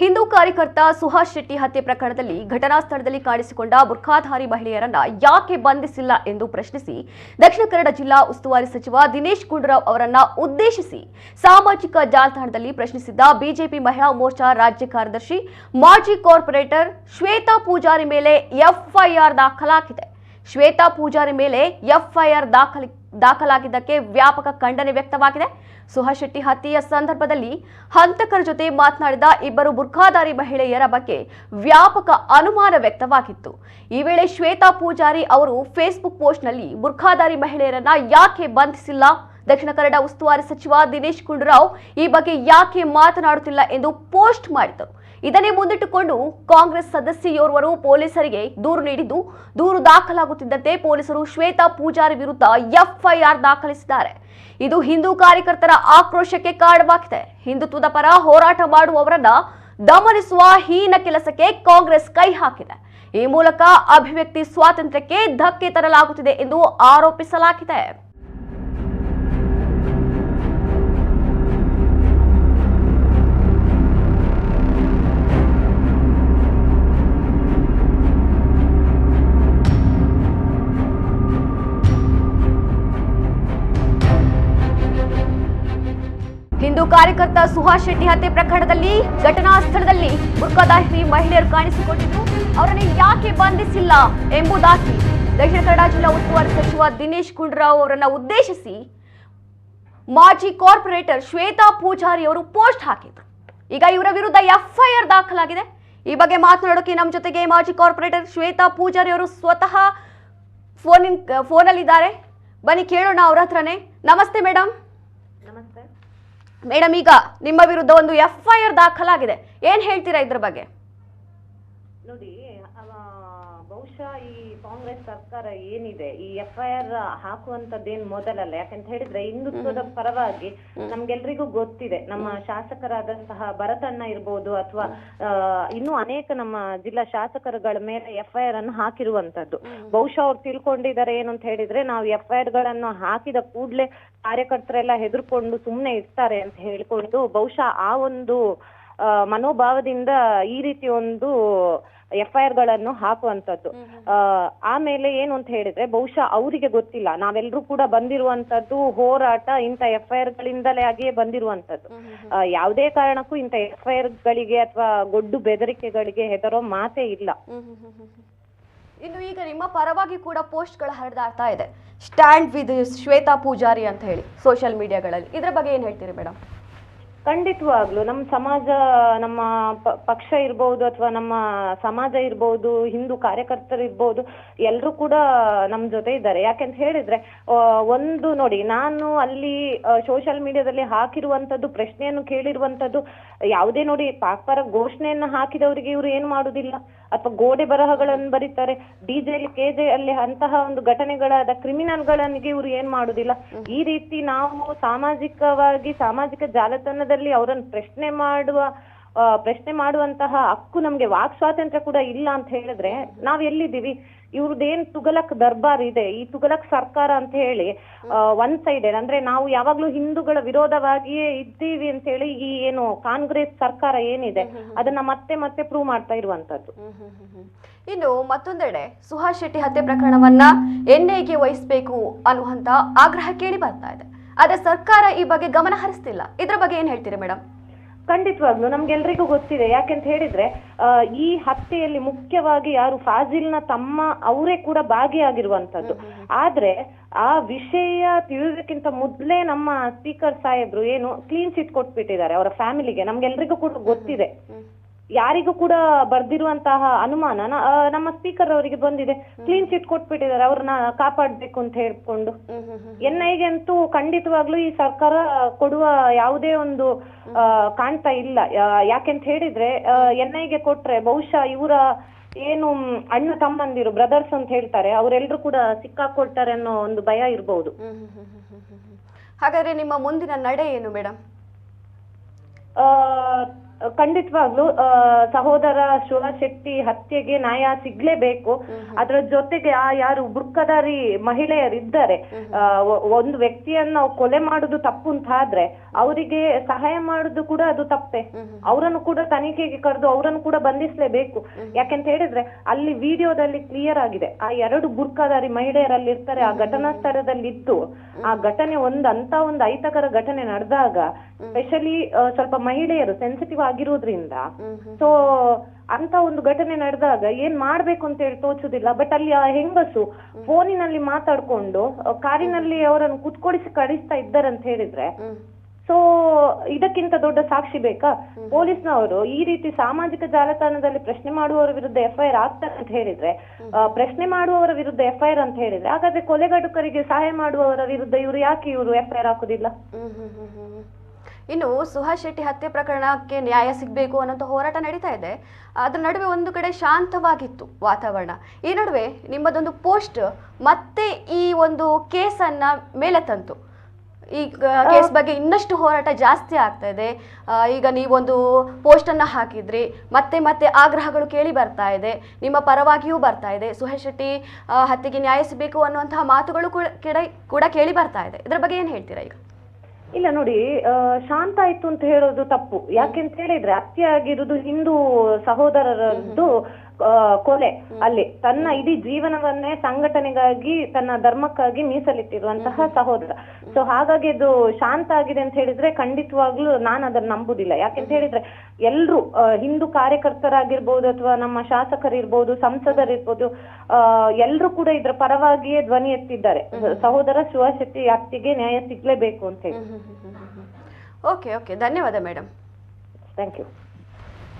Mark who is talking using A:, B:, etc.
A: ಹಿಂದೂ ಕಾರ್ಯಕರ್ತ ಸುಹಾಸ್ ಶೆಟ್ಟಿ ಹತ್ಯೆ ಪ್ರಕರಣದಲ್ಲಿ ಘಟನಾ ಸ್ಥಳದಲ್ಲಿ ಕಾಣಿಸಿಕೊಂಡ ಬುರ್ಖಾಧಾರಿ ಮಹಿಳೆಯರನ್ನ ಯಾಕೆ ಬಂಧಿಸಿಲ್ಲ ಎಂದು ಪ್ರಶ್ನಿಸಿ ದಕ್ಷಿಣ ಕನ್ನಡ ಜಿಲ್ಲಾ ಉಸ್ತುವಾರಿ ಸಚಿವ ದಿನೇಶ್ ಗುಂಡೂರಾವ್ ಅವರನ್ನ ಉದ್ದೇಶಿಸಿ ಸಾಮಾಜಿಕ ಜಾಲತಾಣದಲ್ಲಿ ಪ್ರಶ್ನಿಸಿದ್ದ ಬಿಜೆಪಿ ಮಹಿಳಾ ಮೋರ್ಚಾ ರಾಜ್ಯ ಕಾರ್ಯದರ್ಶಿ ಮಾಜಿ ಕಾರ್ಪೊರೇಟರ್ ಶ್ವೇತಾ ಪೂಜಾರಿ ಮೇಲೆ ಎಫ್ಐಆರ್ ದಾಖಲಾಗಿದೆ. ಶ್ವೇತಾ ಪೂಜಾರಿ ಮೇಲೆ ಎಫ್ಐಆರ್ ದಾಖಲಿ ದಾಖಲಾಗಿದ್ದಕ್ಕೆ ವ್ಯಾಪಕ ಖಂಡನೆ ವ್ಯಕ್ತವಾಗಿದೆ. ಸುಹಾಸ್ ಶೆಟ್ಟಿ ಹತ್ಯೆಯ ಸಂದರ್ಭದಲ್ಲಿ ಹಂತಕರ ಜೊತೆ ಮಾತನಾಡಿದ ಇಬ್ಬರು ಬುರ್ಖಾಧಾರಿ ಮಹಿಳೆಯರ ಬಗ್ಗೆ ವ್ಯಾಪಕ ಅನುಮಾನ ವ್ಯಕ್ತವಾಗಿತ್ತು. ಈ ವೇಳೆ ಶ್ವೇತಾ ಪೂಜಾರಿ ಅವರು ಫೇಸ್ಬುಕ್ ಪೋಸ್ಟ್ನಲ್ಲಿ ಬುರ್ಖಾಧಾರಿ ಮಹಿಳೆಯರನ್ನ ಯಾಕೆ ಬಂಧಿಸಿಲ್ಲ? ದಕ್ಷಿಣ ಕನ್ನಡ ಉಸ್ತುವಾರಿ ಸಚಿವ ದಿನೇಶ್ ಗುಂಡೂರಾವ್ ಈ ಬಗ್ಗೆ ಯಾಕೆ ಮಾತನಾಡುತ್ತಿಲ್ಲ ಎಂದು ಪೋಸ್ಟ್ ಮಾಡಿದರು ಇದನ್ನೇ ಮುಂದಿಟ್ಟುಕೊಂಡು ಕಾಂಗ್ರೆಸ್ ಸದಸ್ಯೆಯೋರ್ವರು ಪೊಲೀಸರಿಗೆ ದೂರು ನೀಡಿದ್ದು, ದೂರು ದಾಖಲಾಗುತ್ತಿದ್ದಂತೆ ಪೊಲೀಸರು ಶ್ವೇತಾ ಪೂಜಾರಿ ವಿರುದ್ಧ ಎಫ್ಐಆರ್ ದಾಖಲಿಸಿದ್ದಾರೆ. ಇದು ಹಿಂದೂ ಕಾರ್ಯಕರ್ತರ ಆಕ್ರೋಶಕ್ಕೆ ಕಾರಣವಾಗಿದೆ. ಹಿಂದುತ್ವದ ಪರ ಹೋರಾಟ ಮಾಡುವವರನ್ನ ದಮನಿಸುವ ಹೀನ ಕೆಲಸಕ್ಕೆ ಕಾಂಗ್ರೆಸ್ ಕೈ ಹಾಕಿದೆ. ಈ ಮೂಲಕ ಅಭಿವ್ಯಕ್ತಿ ಸ್ವಾತಂತ್ರ್ಯಕ್ಕೆ ಧಕ್ಕೆ ತರಲಾಗುತ್ತಿದೆ ಎಂದು ಆರೋಪಿಸಲಾಗಿದೆ. ಕಾರ್ಯಕರ್ತ ಸುಹಾಸ್ ಶೆಟ್ಟಿ ಹತ್ಯೆ ಪ್ರಕರಣದಲ್ಲಿ ಘಟನಾ ಸ್ಥಳದಲ್ಲಿ ಬುರ್ಖಾದಾರಿ ಮಹಿಳೆಯರು ಕಾಣಿಸಿಕೊಂಡಿದ್ದು, ಅವರನ್ನು ಯಾಕೆ ಬಂಧಿಸಿಲ್ಲ ಎಂಬುದಾಗಿ ದಕ್ಷಿಣ ಕನ್ನಡ ಜಿಲ್ಲಾ ಉಸ್ತುವಾರಿ ಸಚಿವ ದಿನೇಶ್ ಗುಂಡೂರಾವ್ ಅವರನ್ನು ಉದ್ದೇಶಿಸಿ ಮಾಜಿ ಕಾರ್ಪೊರೇಟರ್ ಶ್ವೇತಾ ಪೂಜಾರಿ ಅವರು ಪೋಸ್ಟ್ ಹಾಕಿದ್ರು. ಈಗ ಇವರ ವಿರುದ್ಧ ಎಫ್ಐಆರ್ ದಾಖಲಾಗಿದೆ. ಈ ಬಗ್ಗೆ ಮಾತನಾಡೋಕೆ ನಮ್ಮ ಜೊತೆಗೆ ಮಾಜಿ ಕಾರ್ಪೊರೇಟರ್ ಶ್ವೇತಾ ಪೂಜಾರಿ ಅವರು ಸ್ವತಃ ಫೋನಿನ, ಫೋನಲ್ಲಿದ್ದಾರೆ. ಬನ್ನಿ ಕೇಳೋಣ ಅವ್ರ ಹತ್ರನೇ. ನಮಸ್ತೆ ಮೇಡಮ್
B: ನಮಸ್ತೆ.
A: ಮೇಡಮ್ ಈಗ ನಿಮ್ಮ ವಿರುದ್ಧ ಒಂದು ಎಫ್ಐಆರ್ ದಾಖಲಾಗಿದೆ. ಏನ್ ಹೇಳ್ತೀರಾ ಇದ್ರ ಬಗ್ಗೆ?
B: ನೋಡಿ ಬಹುಶಃ ಈ ಕಾಂಗ್ರೆಸ್ ಸರ್ಕಾರ ಏನಿದೆ ಈ ಎಫ್ ಐ ಆರ್ ಹಾಕುವಂತದ್ದೇನ್ ಮೊದಲಲ್ಲ. ಯಾಕಂತ ಹೇಳಿದ್ರೆ ಹಿಂದುತ್ವದ ಪರವಾಗಿ ನಮ್ಗೆಲ್ರಿಗೂ ಗೊತ್ತಿದೆ. ನಮ್ಮ ಶಾಸಕರಾದಂತಹ ಭರತಣ್ಣ ಇರ್ಬೋದು ಅಥವಾ ಇನ್ನೂ ಅನೇಕ ನಮ್ಮ ಜಿಲ್ಲಾ ಶಾಸಕರುಗಳ ಮೇಲೆ ಎಫ್ ಐ ಆರ್ ಅನ್ನು ಹಾಕಿರುವಂತದ್ದು ಬಹುಶಃ ಅವ್ರು ತಿಳ್ಕೊಂಡಿದ್ದಾರೆ ಏನು ಅಂತ ಹೇಳಿದ್ರೆ ನಾವು ಎಫ್ ಐ ಆರ್ಗಳನ್ನು ಹಾಕಿದ ಕೂಡ್ಲೆ ಕಾರ್ಯಕರ್ತರೆಲ್ಲ ಹೆದರ್ಕೊಂಡು ಸುಮ್ನೆ ಇರ್ತಾರೆ ಅಂತ ಹೇಳ್ಕೊಂಡು ಬಹುಶಃ ಆ ಒಂದು ಮನೋಭಾವದಿಂದ ಈ ರೀತಿ ಒಂದು ಎಫ್ ಐ ಆರ್ಗಳನ್ನು ಹಾಕುವಂತದ್ದು ಆಮೇಲೆ ಏನು ಅಂತ ಹೇಳಿದ್ರೆ ಬಹುಶಃ ಅವರಿಗೆ ಗೊತ್ತಿಲ್ಲ. ನಾವೆಲ್ಲರೂ ಕೂಡ ಬಂದಿರುವಂತದ್ದು ಹೋರಾಟ ಇಂಥ ಎಫ್ ಐ ಆರ್ ಗಳಿಂದಲೇ ಆಗಿಯೇ ಬಂದಿರುವಂತದ್ದು ಯಾವುದೇ ಕಾರಣಕ್ಕೂ ಇಂಥ ಎಫ್ ಐ ಆರ್ ಗಳಿಗೆ ಅಥವಾ ಗೊಡ್ಡು ಬೆದರಿಕೆಗಳಿಗೆ ಹೆದರೋ ಮಾತೇ ಇಲ್ಲ.
A: ಇನ್ನು ಈಗ ನಿಮ್ಮ ಪರವಾಗಿ ಕೂಡ ಪೋಸ್ಟ್ಗಳು ಹರಿದಾಡ್ತಾ ಇದೆ. ಸ್ಟ್ಯಾಂಡ್ ವಿತ್ ಶ್ವೇತಾ ಪೂಜಾರಿ ಅಂತ ಹೇಳಿ ಸೋಷಿಯಲ್ ಮೀಡಿಯಾಗಳಲ್ಲಿ. ಇದ್ರ ಬಗ್ಗೆ ಏನು ಹೇಳ್ತೀರಿ ಮೇಡಮ್?
B: ಖಂಡಿತವಾಗ್ಲು ನಮ್ಮ ಸಮಾಜ, ನಮ್ಮ ಪಕ್ಷ ಇರ್ಬೋದು ಅಥವಾ ನಮ್ಮ ಸಮಾಜ ಇರ್ಬೋದು, ಹಿಂದೂ ಕಾರ್ಯಕರ್ತರು ಇರ್ಬೋದು ಎಲ್ಲರೂ ಕೂಡ ನಮ್ ಜೊತೆ ಇದ್ದಾರೆ. ಯಾಕೆಂತ ಹೇಳಿದ್ರೆ ಒಂದು ನೋಡಿ, ನಾನು ಅಲ್ಲಿ ಸೋಷಿಯಲ್ ಮೀಡಿಯಾದಲ್ಲಿ ಹಾಕಿರುವಂತದ್ದು ಪ್ರಶ್ನೆಯನ್ನು ಕೇಳಿರುವಂತದ್ದು ಯಾವುದೇ ನೋಡಿ ಪಾಕ್ಪರ ಘೋಷಣೆಯನ್ನ ಹಾಕಿದವರಿಗೆ ಇವರು ಏನು ಮಾಡುದಿಲ್ಲ. ಅಥವಾ ಗೋಡೆ ಬರಹಗಳನ್ನು ಬರೀತಾರೆ. ಡಿಜೆಲಿ ಕೆಜೆ ಅಲ್ಲಿ ಅಂತಹ ಒಂದು ಘಟನೆಗಳಾದ ಕ್ರಿಮಿನಲ್ಗಳಿಗೆ ಇವರು ಏನ್ ಮಾಡುದಿಲ್ಲ. ಈ ರೀತಿ ನಾವು ಸಾಮಾಜಿಕವಾಗಿ, ಸಾಮಾಜಿಕ ಜಾಲತಾಣದಲ್ಲಿ ಅವರನ್ನು ಪ್ರಶ್ನೆ ಮಾಡುವ ಪ್ರಶ್ನೆ ಮಾಡುವಂತಹ ಹಕ್ಕು ನಮ್ಗೆ ವಾಕ್ ಸ್ವಾತಂತ್ರ್ಯ ಕೂಡ ಇಲ್ಲ ಅಂತ ಹೇಳಿದ್ರೆ ನಾವ್ ಎಲ್ಲಿದ್ದೀವಿ? ಇವ್ರದ್ದೇನ್ ತುಗಲಕ್ ದರ್ಬಾರ್ ಇದೆ. ಈ ತುಗಲಕ್ ಸರ್ಕಾರ ಅಂತ ಹೇಳಿ ಒನ್ ಸೈಡೆಡ್ ಅಂದ್ರೆ ನಾವು ಯಾವಾಗ್ಲೂ ಹಿಂದೂಗಳ ವಿರೋಧವಾಗಿಯೇ ಇದ್ದೀವಿ ಅಂತ ಹೇಳಿ ಈ ಏನು ಕಾಂಗ್ರೆಸ್ ಸರ್ಕಾರ ಏನಿದೆ ಅದನ್ನ ಮತ್ತೆ ಮತ್ತೆ ಪ್ರೂವ್ ಮಾಡ್ತಾ ಇರುವಂತದ್ದು.
A: ಇನ್ನು ಮತ್ತೊಂದೆಡೆ ಸುಹಾಸ್ ಶೆಟ್ಟಿ ಹತ್ಯೆ ಪ್ರಕರಣವನ್ನ ಎನ್ಐಗೆ ವಹಿಸಬೇಕು ಅನ್ನುವಂತ ಆಗ್ರಹ ಕೇಳಿ ಬರ್ತಾ ಇದೆ. ಆದ್ರೆ ಸರ್ಕಾರ ಈ ಬಗ್ಗೆ ಗಮನ ಹರಿಸ್ತಿಲ್ಲ. ಇದ್ರ ಬಗ್ಗೆ ಏನ್ ಹೇಳ್ತೀರಿ ಮೇಡಮ್
B: ಖಂಡಿತವಾಗ್ಲು ನಮ್ಗೆಲ್ರಿಗೂ ಗೊತ್ತಿದೆ. ಯಾಕೆಂತ ಹೇಳಿದ್ರೆ ಈ ಹತ್ಯೆಯಲ್ಲಿ ಮುಖ್ಯವಾಗಿ ಯಾರು ಫಾಜಿಲ್ನ ತಮ್ಮ ಅವರೇ ಕೂಡ ಭಾಗಿಯಾಗಿರುವಂತದ್ದು. ಆದ್ರೆ ಆ ವಿಷಯ ತಿಳಿಯೋದಕ್ಕಿಂತ ಮೊದ್ಲೇ ನಮ್ಮ ಸ್ಪೀಕರ್ ಸಾಹೇಬ್ರು ಏನು ಕ್ಲೀನ್ ಚಿಟ್ ಕೊಟ್ಬಿಟ್ಟಿದ್ದಾರೆ ಅವರ ಫ್ಯಾಮಿಲಿಗೆ ನಮ್ಗೆಲ್ರಿಗೂ ಕೂಡ ಗೊತ್ತಿದೆ. ಯಾರಿಗೂ ಕೂಡ ಬರ್ದಿರುವಂತಹ ಅನುಮಾನ ನ- ಆ, ನಮ್ಮ ಸ್ಪೀಕರ್ ಅವರಿಗೆ ಬಂದಿದೆ. ಕ್ಲೀನ್ ಚಿಟ್ ಕೊಟ್ಬಿಟ್ಟಿದ್ದಾರೆ. ಅವ್ರನ್ನ ಕಾಪಾಡ್ಬೇಕು ಅಂತ ಹೇಳ್ಕೊಂಡು. ಎನ್ ಐಗೆ ಅಂತೂ ಖಂಡಿತವಾಗ್ಲೂ ಈ ಸರ್ಕಾರ ಕೊಡುವ ಯಾವುದೇ ಒಂದು ಆ, ಕಾಣ್ತಾ ಇಲ್ಲ. ಯಾ- ಯಾಕೆಂತ ಹೇಳಿದ್ರೆ ಎನ್ ಐಗೆ ಕೊಟ್ರೆ ಬಹುಶಃ ಇವರ ಏನು ಮ್, ಅಣ್ಣ ತಮ್ಮಂದಿರು ಬ್ರದರ್ಸ್ ಅಂತ ಹೇಳ್ತಾರೆ ಅವರೆಲ್ಲರೂ ಕೂಡ ಸಿಕ್ಕಾಕೊಳ್ತಾರೆ ಅನ್ನೋ ಒಂದು ಭಯ ಇರಬಹುದು
A: ಹಾಗಾದ್ರೆ ನಿಮ್ಮ ಮುಂದಿನ ನಡೆ ಏನು ಮೇಡಮ್
B: ಖಂಡಿತವಾಗ್ಲು ಸಹೋದರ ಶಿವಶಕ್ತಿ ಶೆಟ್ಟಿ ಹತ್ಯೆಗೆ ನ್ಯಾಯ ಸಿಗ್ಲೇಬೇಕು. ಅದರ ಜೊತೆಗೆ ಆ ಯಾರು ಬುರ್ಕದಾರಿ ಮಹಿಳೆಯರಿದ್ದಾರೆ ಒಂದು ವ್ಯಕ್ತಿಯನ್ನ ನಾವು ಕೊಲೆ ಮಾಡುದು ತಪ್ಪು ಅಂತ ಆದ್ರೆ ಅವರಿಗೆ ಸಹಾಯ ಮಾಡುದು ಕೂಡ ಅದು ತಪ್ಪೆ. ಅವರನ್ನು ಕೂಡ ತನಿಖೆಗೆ ಕರೆದು ಅವರನ್ನು ಕೂಡ ಬಂಧಿಸಲೇಬೇಕು. ಯಾಕೆಂತ ಹೇಳಿದ್ರೆ ಅಲ್ಲಿ ವಿಡಿಯೋದಲ್ಲಿ ಕ್ಲಿಯರ್ ಆಗಿದೆ ಆ ಎರಡು ಬುರ್ಕದಾರಿ ಮಹಿಳೆಯರಲ್ಲಿ ಇರ್ತಾರೆ ಆ ಘಟನಾ ಸ್ಥಳದಲ್ಲಿ ಇದ್ದು ಆ ಘಟನೆ ಒಂದ್ ಅಂತ ಒಂದು ಅಹಿತಕರ ಘಟನೆ ನಡೆದಾಗ ಸ್ಪೆಷಲಿ ಸ್ವಲ್ಪ ಮಹಿಳೆಯರು ಸೆನ್ಸಿಟಿವ್ ಆಗಿರೋದ್ರಿಂದ. ಸೊ ಅಂತ ಒಂದು ಘಟನೆ ನಡೆದಾಗ ಏನ್ ಮಾಡ್ಬೇಕು ಅಂತ ಹೇಳಿ ತೋಚುದಿಲ್ಲ. ಬಟ್ ಅಲ್ಲಿ ಆ ಹೆಂಗಸು ಫೋನಿನಲ್ಲಿ ಮಾತಾಡ್ಕೊಂಡು ಕಾರಿನಲ್ಲಿ ಅವರನ್ನು ಕುತ್ಕೊಳಿಸಿ ಕಳಿಸ್ತಾ ಇದ್ದಾರಂತ ಹೇಳಿದ್ರೆ ಸೊ ಇದಕ್ಕಿಂತ ದೊಡ್ಡ ಸಾಕ್ಷಿ ಬೇಕಾ? ಪೊಲೀಸ್ನವರು ಈ ರೀತಿ ಸಾಮಾಜಿಕ ಜಾಲತಾಣದಲ್ಲಿ ಪ್ರಶ್ನೆ ಮಾಡುವವರ ವಿರುದ್ಧ ಎಫ್ಐಆರ್ ಆಗ್ತಾರೆ ಅಂತ ಹೇಳಿದ್ರೆ ಪ್ರಶ್ನೆ ಮಾಡುವವರ ವಿರುದ್ಧ ಎಫ್ಐಆರ್ ಅಂತ ಹೇಳಿದ್ರೆ ಹಾಗಾದ್ರೆ ಕೊಲೆಗಡುಕರಿಗೆ ಸಹಾಯ ಮಾಡುವವರ ವಿರುದ್ಧ ಇವರು ಯಾಕೆ ಇವರು ಎಫ್ಐಆರ್ ಹಾಕುದಿಲ್ಲ?
A: ಇನ್ನು ಸುಹಾಸ್ ಶೆಟ್ಟಿ ಹತ್ಯೆ ಪ್ರಕರಣಕ್ಕೆ ನ್ಯಾಯ ಸಿಗಬೇಕು ಅನ್ನೋಂಥ ಹೋರಾಟ ನಡೀತಾ ಇದೆ. ಅದ್ರ ನಡುವೆ ಒಂದು ಕಡೆ ಶಾಂತವಾಗಿತ್ತು ವಾತಾವರಣ. ಈ ನಡುವೆ ನಿಮ್ಮದೊಂದು ಪೋಸ್ಟ್ ಮತ್ತೆ ಈ ಒಂದು ಕೇಸನ್ನ ಮೇಲೆ ತಂತು. ಈ ಕೇಸ್ ಬಗ್ಗೆ ಇನ್ನಷ್ಟು ಹೋರಾಟ ಜಾಸ್ತಿ ಆಗ್ತಾ ಇದೆ. ಈಗ ನೀವೊಂದು ಪೋಸ್ಟನ್ನು ಹಾಕಿದ್ರಿ ಮತ್ತೆ ಮತ್ತೆ ಆಗ್ರಹಗಳು ಕೇಳಿ ಬರ್ತಾ ಇದೆ ನಿಮ್ಮ ಪರವಾಗಿಯೂ ಬರ್ತಾ ಇದೆ. ಸುಹೇಶ್ ಶೆಟ್ಟಿ ಹತ್ಯೆಗೆ ನ್ಯಾಯ ಸಿಗಬೇಕು ಅನ್ನುವಂತಹ ಮಾತುಗಳು ಕೆಡ- ಕೂಡ ಕೇಳಿ ಬರ್ತಾ ಇದೆ. ಇದರ ಬಗ್ಗೆ ಏನು ಹೇಳ್ತೀರಾ ಈಗ?
B: ಇಲ್ಲ ನೋಡಿ ಶಾಂತ ಆಯ್ತು ಅಂತ ಹೇಳೋದು ತಪ್ಪು. ಯಾಕೆಂತ ಹೇಳಿದ್ರೆ ಅತ್ತೆ ಆಗಿರುವುದು ಹಿಂದೂ ಸಹೋದರರದ್ದು ಕೊಲೆ. ಅಲ್ಲಿ ತನ್ನ ಇಡೀ ಜೀವನವನ್ನೇ ಸಂಘಟನೆಗಾಗಿ ತನ್ನ ಧರ್ಮಕ್ಕಾಗಿ ಮೀಸಲಿಟ್ಟಿರುವಂತಹ ಸಹೋದರ. ಸೊ ಹಾಗಾಗಿ ಇದು ಶಾಂತ ಆಗಿದೆ ಅಂತ ಹೇಳಿದ್ರೆ ಖಂಡಿತವಾಗ್ಲೂ ನಾನು ಅದನ್ನ ನಂಬುದಿಲ್ಲ. ಯಾಕೆಂತ ಹೇಳಿದ್ರೆ ಎಲ್ರು ಹಿಂದೂ ಕಾರ್ಯಕರ್ತರಾಗಿರ್ಬೋದು ಅಥವಾ ನಮ್ಮ ಶಾಸಕರಿರ್ಬೋದು ಸಂಸದರಿರ್ಬೋದು ಆ ಎಲ್ರು ಕೂಡ ಇದ್ರ ಪರವಾಗಿಯೇ ಧ್ವನಿ ಎತ್ತಿದ್ದಾರೆ. ಸಹೋದರ ಶಿವಶಕ್ತಿ ಹತ್ಯೆಗೆ ನ್ಯಾಯ ಸಿಗ್ಲೇಬೇಕು ಅಂತ ಹೇಳಿ.
A: ಓಕೆ ಓಕೆ ಧನ್ಯವಾದ ಮೇಡಮ್
B: ಥ್ಯಾಂಕ್ ಯು